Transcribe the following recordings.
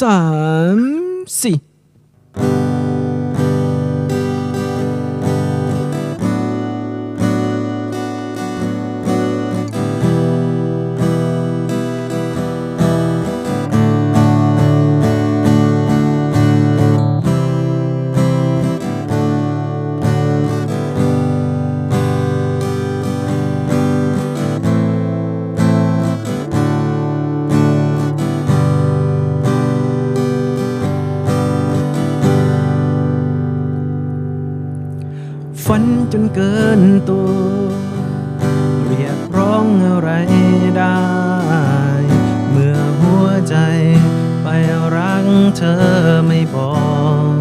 สามสี่ ฝันจนเกินตัว เรียกร้องอะไรได้ เมื่อหัวใจไปรักเธอไม่บอก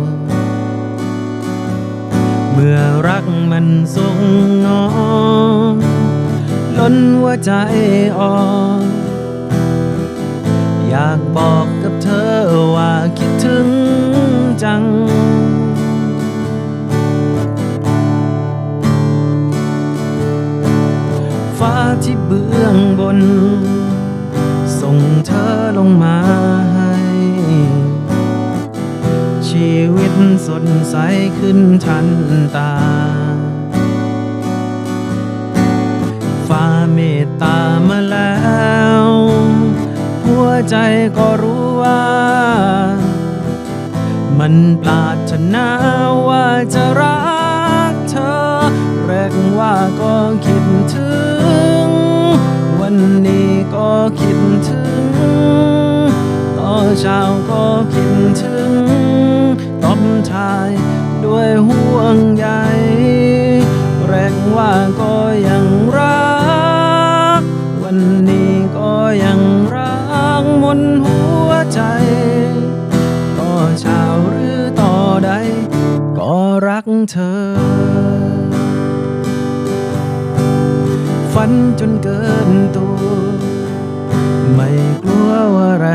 เมื่อรักมันส่งงอล้นหัวใจอ่อนอยากบอก ที่เบื้องบน ส่งเธอลงมาให้ ชีวิตสดใสขึ้นทันตา ฟ้าเมตตามาแล้ว หัวใจก็รู้ว่า มันปรารถนาายด้วยห่วงใยแรกว่าก็ยังรัก วันนี้ก็ยังรักมนหัวใจต่อเช้าหรือต่อใด ก็รักเธอ ฝันจนเกินตัว ไม่กลัวว่าไร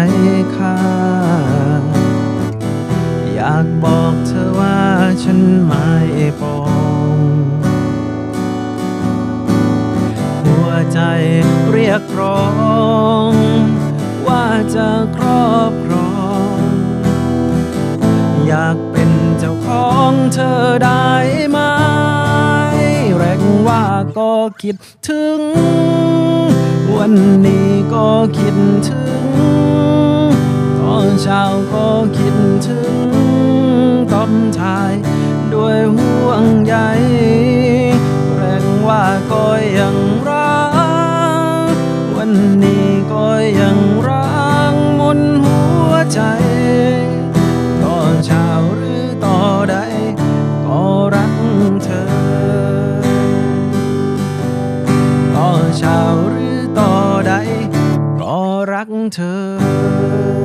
เรียกร้อง ว่าจะครอบครอง อยากเป็นเจ้าของเธอได้ไหม แรกว่าก็คิดถึง วันนี้ก็คิดถึง ตอนเช้าก็คิดถึงตอมทายด้วยห่วงใย เช้าหรือต่อใดก็รักเธอ